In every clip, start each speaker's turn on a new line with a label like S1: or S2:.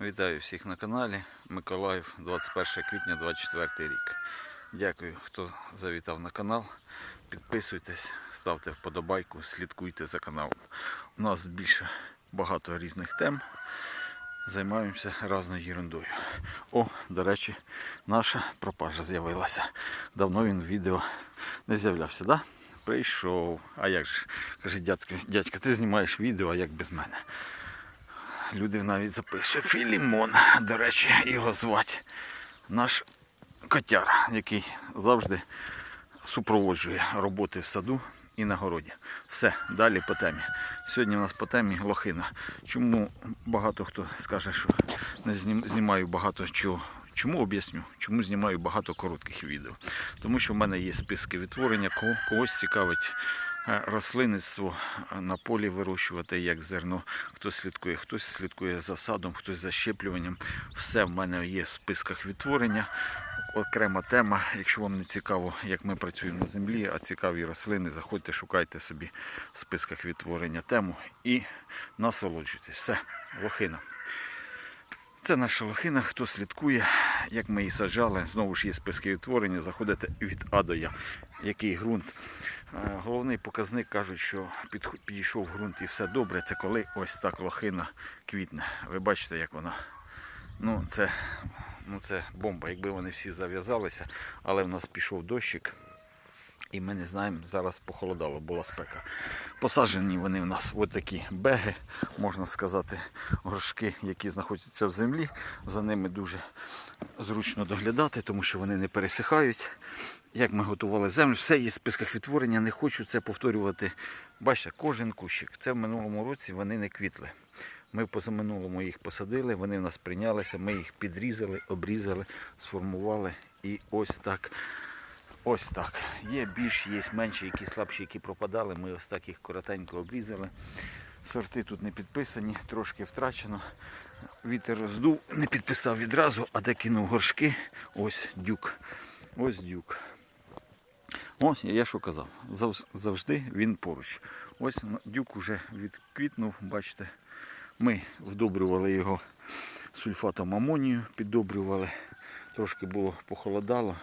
S1: Вітаю всіх на каналі. Миколаїв, 21 квітня 24 рік. Дякую, хто завітав на канал. Підписуйтесь, ставте вподобайку, слідкуйте за каналом. У нас більше багато різних тем. Займаємося разною ерундою. О, до речі, наша пропажа з'явилася. Давно він в відео не з'являвся, да? Прийшов. А як же? Каже, дядько, дядька, ти знімаєш відео, а як без мене? Люди навіть запишуть Філімон, до речі, його звати. Наш котяр, який завжди супроводжує роботи в саду і на городі. Все, далі по темі. Сьогодні у нас по темі лохина. Чому багато хто скаже, що не знімаю багато чого. Чому об'ясню? Чому знімаю багато коротких відео? Тому що в мене є списки відтворення, кого- когось цікавить рослинництво е, на полі вирощувати як зерно. Хтось слідкує, хтось слідкує за садом, хтось за щеплюванням. Все в мене є в списках відтворення. Окрема тема. Якщо вам не цікаво, як ми працюємо на землі, а цікаві рослини, заходьте, шукайте собі в списках відтворення тему і насолоджуйтесь. Все, лохина. Це наша лохина, хто слідкує, як ми її саджали. Знову ж є списки відтворення, заходите від А до Я. Який ґрунт. Е, Головний показник кажуть, що підійшов ґрунт і все добре. Це коли ось так лохина квітне. Ви бачите, як вона. Ну, це, ну, це бомба. Якби вони всі зав'язалися, але в нас пішов дощик. І ми не знаємо, зараз похолодало, була спека. Посаджені вони в нас от такі беги, можна сказати, горшки, які знаходяться в землі. За ними дуже зручно доглядати, тому що вони не пересихають. Як ми готували землю, все є в списках відтворення, не хочу це повторювати. Бачите, кожен кущик. Це в минулому році вони не квітли. Ми позаминулому їх посадили, вони в нас прийнялися, ми їх підрізали, обрізали, сформували і ось так. Ось так. Є більш, є менші, які слабші, які пропадали. Ми ось так їх коротенько обрізали. Сорти тут не підписані, трошки втрачено. Вітер роздув, не підписав відразу, а де кинув горшки. Ось дюк. Ось дюк. Ось я що казав. Завжди він поруч. Ось дюк уже відквітнув, бачите. Ми вдобрювали його сульфатом амонію, піддобрювали. Трошки було похолодало,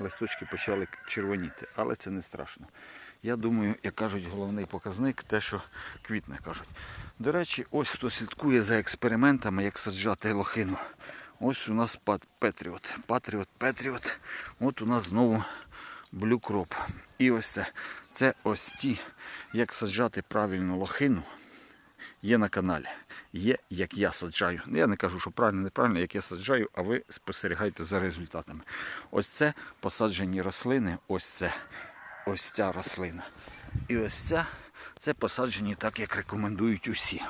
S1: листочки почали червоніти, але це не страшно. Я думаю, як кажуть, головний показник те, що квітне кажуть. До речі, ось хто слідкує за експериментами, як саджати лохину. Ось у нас Петріот. Патріот, Петріот. От у нас знову блюкроп. І ось це. Це ось ті, як саджати правильно лохину є на каналі. Є, як я саджаю. Я не кажу, що правильно, неправильно, як я саджаю, а ви спостерігайте за результатами. Ось це посаджені рослини, ось це, ось ця рослина. І ось ця це посаджені так, як рекомендують усі.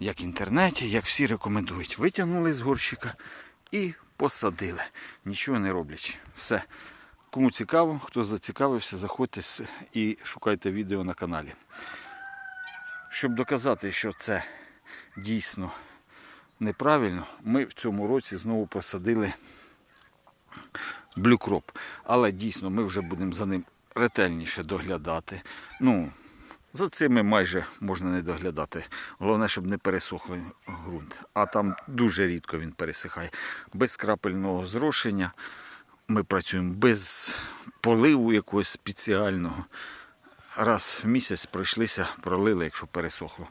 S1: Як в інтернеті, як всі рекомендують. Витягнули з горщика і посадили. Нічого не роблячи. Все. Кому цікаво, хто зацікавився, заходьте і шукайте відео на каналі. Щоб доказати, що це дійсно неправильно, ми в цьому році знову посадили блюкроп. Але дійсно ми вже будемо за ним ретельніше доглядати. Ну, за цими майже можна не доглядати. Головне, щоб не пересохли ґрунт. А там дуже рідко він пересихає. Без крапельного зрошення ми працюємо без поливу якогось спеціального. Раз в місяць пройшлися, пролили, якщо пересохло.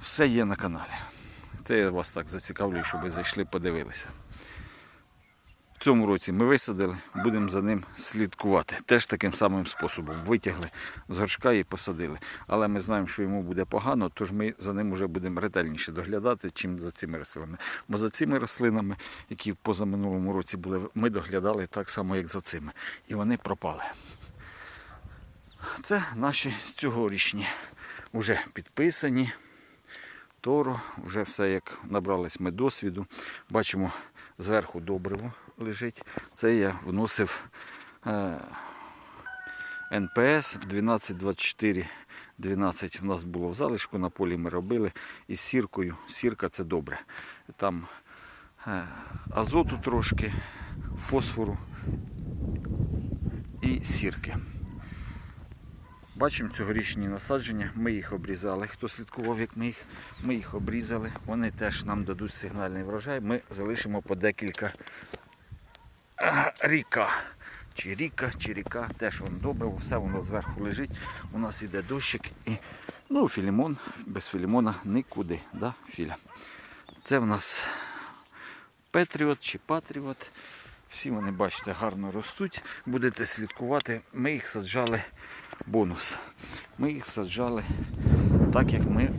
S1: Все є на каналі. Це я вас так зацікавлюю, щоб ви зайшли, подивилися. В цьому році ми висадили, будемо за ним слідкувати. Теж таким самим способом. Витягли з горшка і посадили. Але ми знаємо, що йому буде погано, тож ми за ним вже будемо ретельніше доглядати, чим за цими рослинами. Бо за цими рослинами, які в позаминулому році були, ми доглядали так само, як за цими. І вони пропали. Це наші цьогорічні вже підписані. Торо, вже все як набрались ми досвіду. Бачимо, зверху добриво лежить. Це я вносив е, НПС 1224. 12 в нас було в залишку, на полі ми робили із сіркою. Сірка це добре. Там е, азоту трошки, фосфору і сірки. Бачимо цьогорічні насадження, ми їх обрізали. Хто слідкував, як ми їх, ми їх обрізали. Вони теж нам дадуть сигнальний врожай. Ми залишимо по декілька ріка. Чи ріка, чи ріка, теж воно добре, все воно зверху лежить. У нас іде дощик і ну, філімон, без філімона нікуди. Да, Філя? Це в нас Петріот чи Патріот. Всі вони, бачите, гарно ростуть. Будете слідкувати. Ми їх саджали бонус. Ми їх саджали так, як ми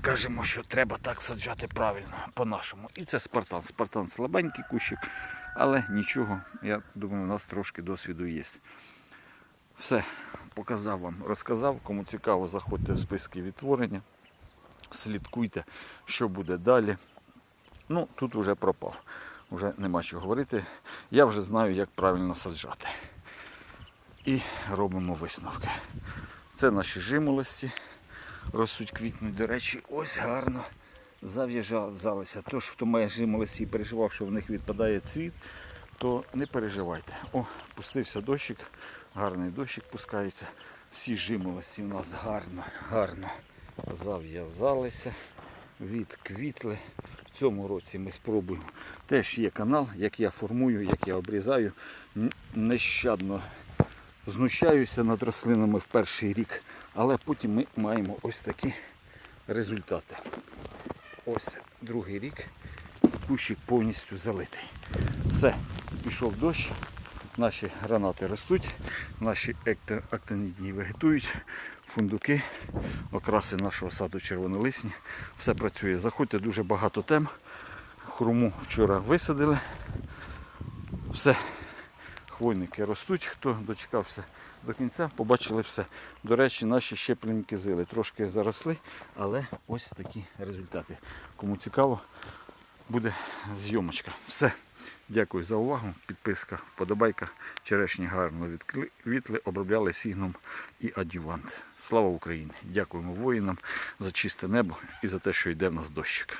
S1: кажемо, що треба так саджати правильно, по-нашому. І це Спартан. Спартан слабенький кущик, але нічого, я думаю, у нас трошки досвіду є. Все, показав вам, розказав. Кому цікаво, заходьте в списки відтворення. Слідкуйте, що буде далі. Ну, тут вже пропав. Вже нема що говорити. Я вже знаю, як правильно саджати. І робимо висновки. Це наші жимолості. Ростуть квітнуть. До речі, ось гарно зав'язалися. Тож, хто має жимолості і переживав, що в них відпадає цвіт, то не переживайте. О, пустився дощик, гарний дощик пускається. Всі жимолості у нас гарно, гарно зав'язалися, відквітли. В цьому році ми спробуємо. Теж є канал, як я формую, як я обрізаю. Нещадно знущаюся над рослинами в перший рік, але потім ми маємо ось такі результати. Ось другий рік, кущик повністю залитий. Все, пішов дощ, наші гранати ростуть, наші актинідії вегетують, фундуки, окраси нашого саду червонолисні. Все працює. Заходьте дуже багато тем. Хруму вчора висадили. Все, хвойники ростуть. Хто дочекався до кінця, побачили все. До речі, наші щеплені кизили трошки заросли, але ось такі результати. Кому цікаво, буде зйомочка. Все. Дякую за увагу. Підписка, вподобайка. Черешні гарно відквітли, обробляли сігном і адювант. Слава Україні! Дякуємо воїнам за чисте небо і за те, що йде в нас дощик.